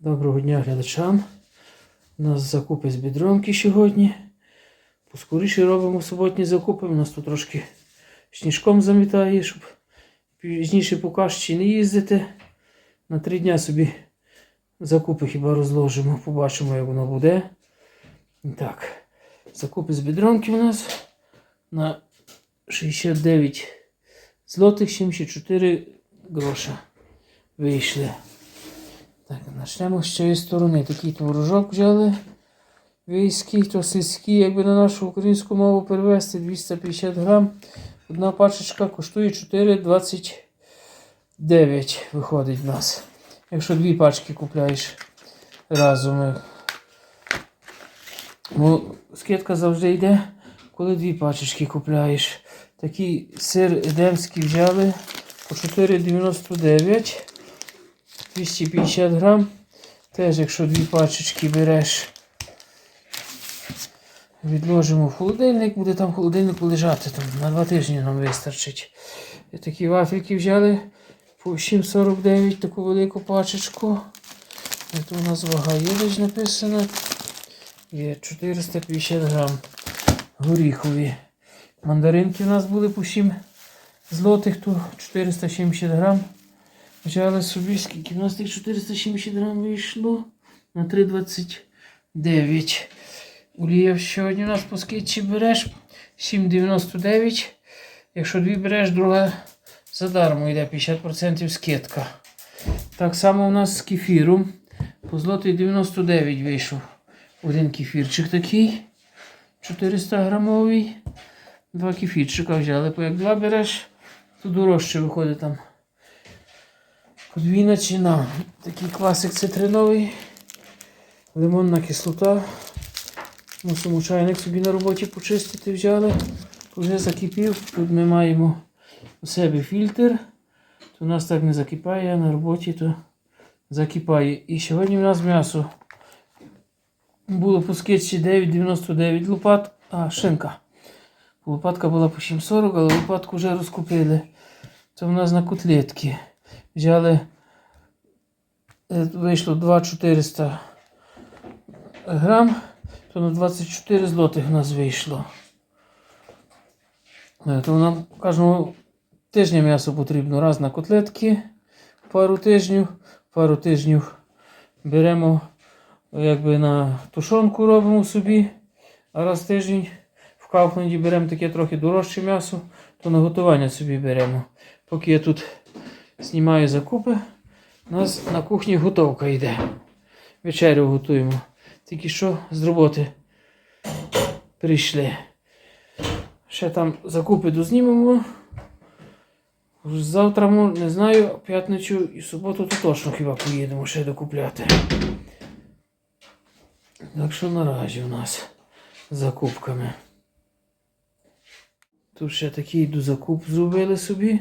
Доброго дня глядачам. У нас закупи з бідронки сьогодні. Поскоріше робимо суботні закупи. У нас тут трошки сніжком замітає, щоб пізніше по кащі не їздити. На три дня собі закупи хіба розложимо, побачимо, як воно буде. Так, закупи з бідронки у нас на 69 злотих 74 гроша вийшли. Так, почнемо з цієї сторони. Такий творожок взяли. Війський, то сільський, якби на нашу українську мову перевести 250 грам. Одна пачечка коштує 4,29 виходить в нас. Якщо дві пачки купляєш разом. Бо скидка завжди йде, коли дві пачечки купляєш. Такий сир едемський взяли по 4,99. 250 грам. Теж, якщо дві пачечки береш, відложимо в холодильник, буде там в холодильнику лежати, там на два тижні нам вистачить. І такі вафельки взяли по 7,49 таку велику пачечку. Тут у нас вага є написана. Є 450 грам горіхові. Мандаринки у нас були по 7 злотих, то 470 грам. Взяли собі, скільки в нас тих 470 грам вийшло на 3,29. Олія сьогодні у нас по скидці береш 7,99. Якщо дві береш, друга задармо йде 50% скидка. Так само у нас з кефіром. По злотий 99 вийшов. Один кефірчик такий. 400 грамовий. Два кефірчика взяли. Бо як два береш, то дорожче виходить там. Подвійна ціна. Такий класик цитриновий. Лимонна кислота. Мусимо чайник собі на роботі почистити взяли. Вже закипів. Тут ми маємо у себе фільтр. То у нас так не закипає, а на роботі то закипає. І сьогодні у нас м'ясо було по скидці 9,99 лопат, а шинка. Лопатка була по 7,40, але лопатку вже розкупили. Це у нас на котлетки. Взяли, е, вийшло 2,400 грам, то на 24 злотих у нас вийшло. Е, То нам кожного тижня м'ясо потрібно раз на котлетки, пару тижнів, пару тижнів беремо якби на тушонку робимо собі, а раз тиждень в Кауфланді беремо таке трохи дорожче м'ясо, то на готування собі беремо. Поки я тут знімаю закупи, у нас на кухні готовка йде. Вечерю готуємо. Тільки що з роботи прийшли. Ще там закупи дознімемо. Завтра, не знаю, п'ятницю і суботу то точно хіба поїдемо ще докупляти. Так що наразі у нас з закупками. Тут ще такий до закуп зробили собі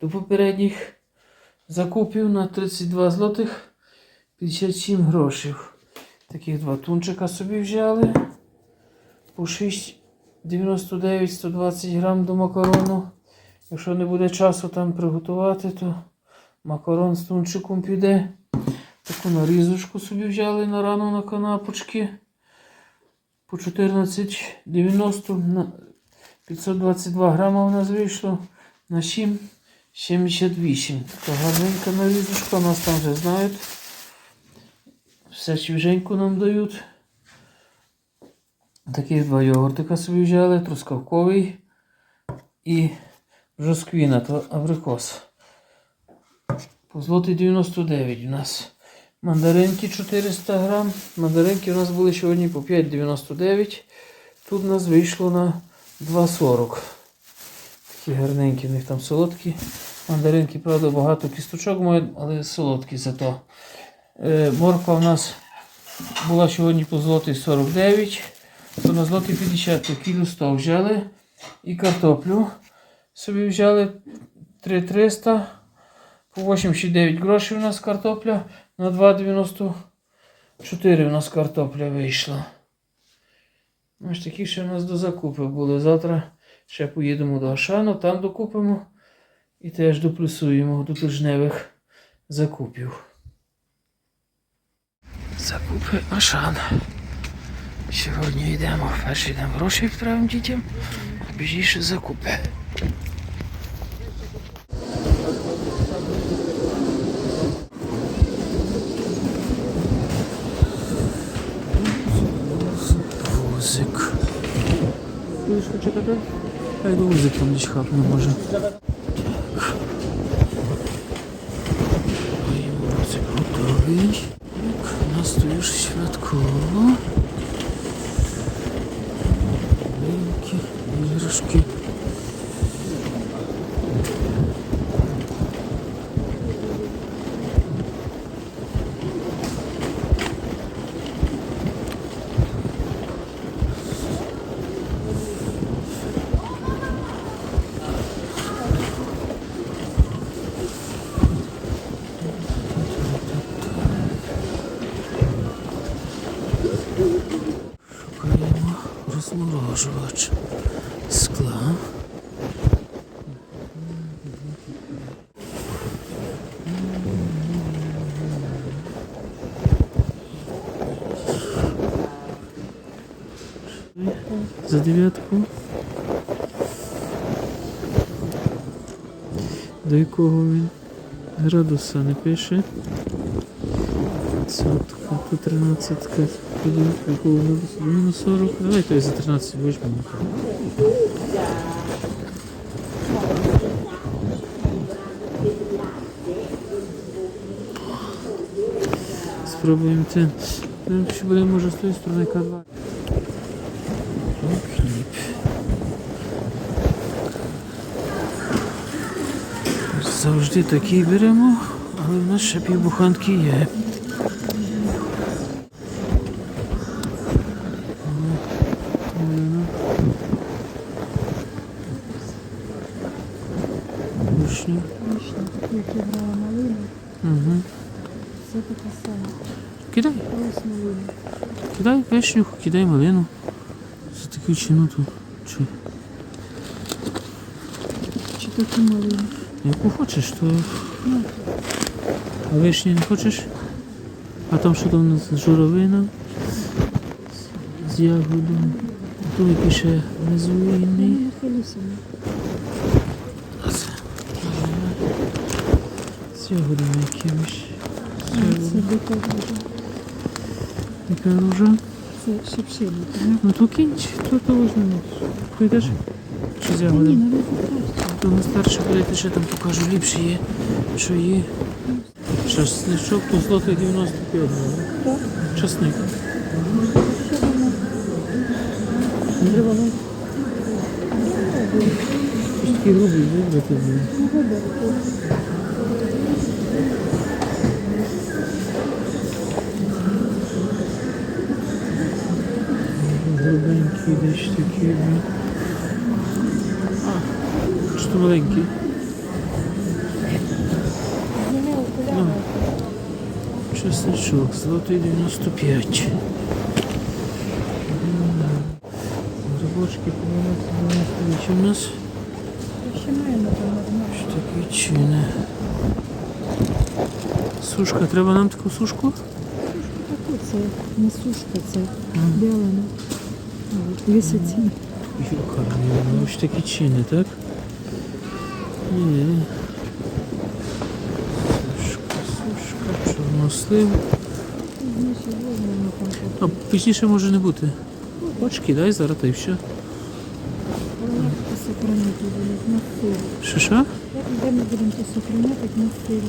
до попередніх закупів на 32 злотих 57 грошів. Таких два тунчика собі взяли. По 6,99 120 грам до макарону. Якщо не буде часу там приготувати, то макарон з тунчиком піде. Таку нарізочку собі взяли на рану на канапочки. По 14,90 на 522 грама у нас вийшло на 7,78. Така гарненька нарізочка, нас там вже знають. Все свіженько нам дають. Таких два йогуртика собі взяли, трускавковий і жосквіна, то абрикос. По злотий 99 у нас. Мандаринки 400 грам. Мандаринки у нас були сьогодні по 5,99. Тут у нас вийшло на 2,40. Такі гарненькі, в них там солодкі. Мандаринки, правда, багато кісточок мають, але солодкі зато. Е, морква у нас була сьогодні по злотий 49. То на злотий 50 то кіло 100 взяли. І картоплю собі взяли 3300. По 89 грошей у нас картопля. На 2,94 у нас картопля вийшла. Ось такі ще у нас до закупи були. Завтра ще поїдемо до Ашану, там докупимо і теж доплюсуємо до тижневих закупів. Закупи Ашан. Сьогодні йдемо. Перший йдемо гроші відправимо дітям, а пізніше закупи. Вузик. Будеш чекати? Хай до вузик там десь хапне може. Так. Розморожувач скла. За дев'ятку. До якого він градуса не пише. Сотка, тут 13, якого градуса? Мінус 40. Давай той за 13 візьмемо. Спробуємо ten. Ну, Якщо буде може з тої сторони К2. Завжди такий беремо, але в нас ще півбуханки є. Вишня. Які брала малину, Угу. Все таке. Кидай, Ось кидай вишню, кидай малину. За таку ціну тут. Чи Чи таку малину? яку хочеш, то. А вишні не хочеш? А там що там у нас журавина з, з. Тут пише. А це з ягодами якимось. Яка ружа? Це шипшина, так? Ну то кінь, то то візьмемо. Ти йдеш? Чи з Та ні, ягодами? ну. То на старше прийти, ще там покажу ліпше є, що є. Часничок по злотих 95 Так. Часник. Треба нам. Ось такий грубий вибрати. Ну, гадайте. Грубенький десь такий. ну. А, чи то маленький? Окуляри. Часничок, золотий 95. М, Грибочки, по-моєму, 98 у нас. Ще маємо там нормально. Ось такі чини. Сушка, треба нам таку сушку? Таку це не сушка, це білена. Висоці. Юка, ну, ось такі чини, так? Ні. Сушка, сушка, чорнослив. А пізніше може не бути. Очки, дай зараз та й все. Що що? Де ми будемо це сохраняти на силі?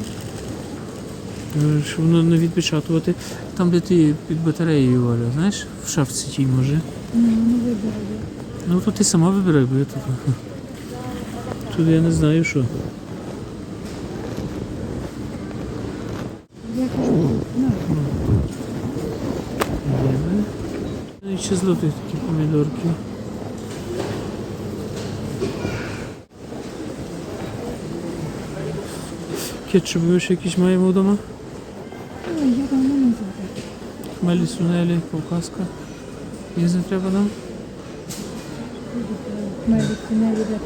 Е, Щоб воно не відпечатувати. Там, де ти під батареєю, Оля, знаєш, в шафці тій може. Ну, воно вибирає. Ну то ти сама вибирай, бо я тут. Тут я не знаю що. Я кажу, на, Ну і ще злотих такі помідорки. Кетчуп ми ще якісь маємо вдома? Ой, я давно не забула. Хмелі, сунелі, ковказка. Їх не треба нам? Навіть не від того.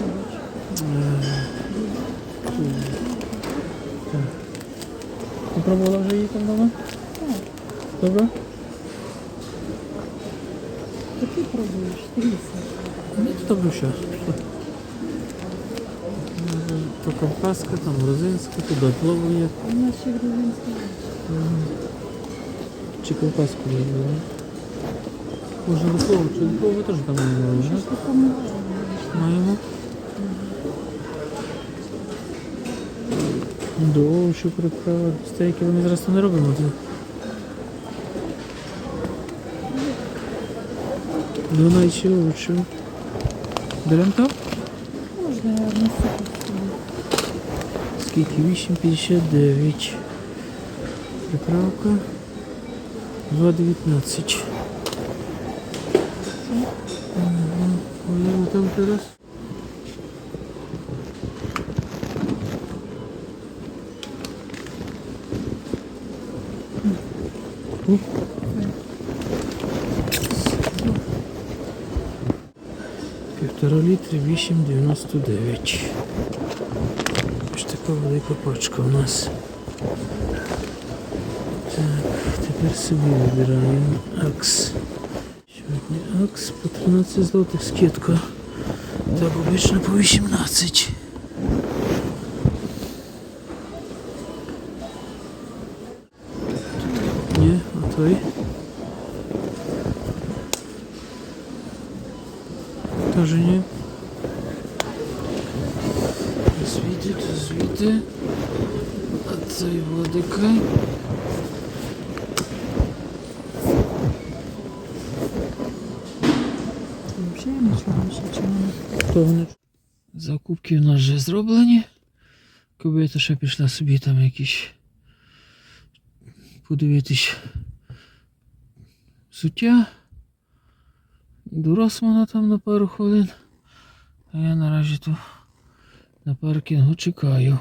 Ти пробувала вже її там вдома? Так. Добре? Та ти пробуєш, дивися. Ні, то добре що. То кавказька, там грузинська, туди плаву. У нас ще грузинська. Чи кавказьку не було? Може до плаву, чи до плаву теж там не було, Що не? ж ти помила? Маємо. Довше приправи. Стейки вони зараз не робимо. чи. Беремо то? Можна насипати собі. Скільки? 8,59. Приправка 2,19. Ага. Ой, там. Ух. Півтора літри 8,99. Ось така велика пачка у нас. Так, тепер собі вибираємо Акс. Сьогодні Акс по 13 злотих скидка. Так, обично по 18. Ні, а той. Тоже ні. Закупки у нас вже зроблені. Кобита ще пішла собі там якісь. Подивитись. Суття. До Росмана там на пару хвилин. А я наразі тут на паркінгу чекаю.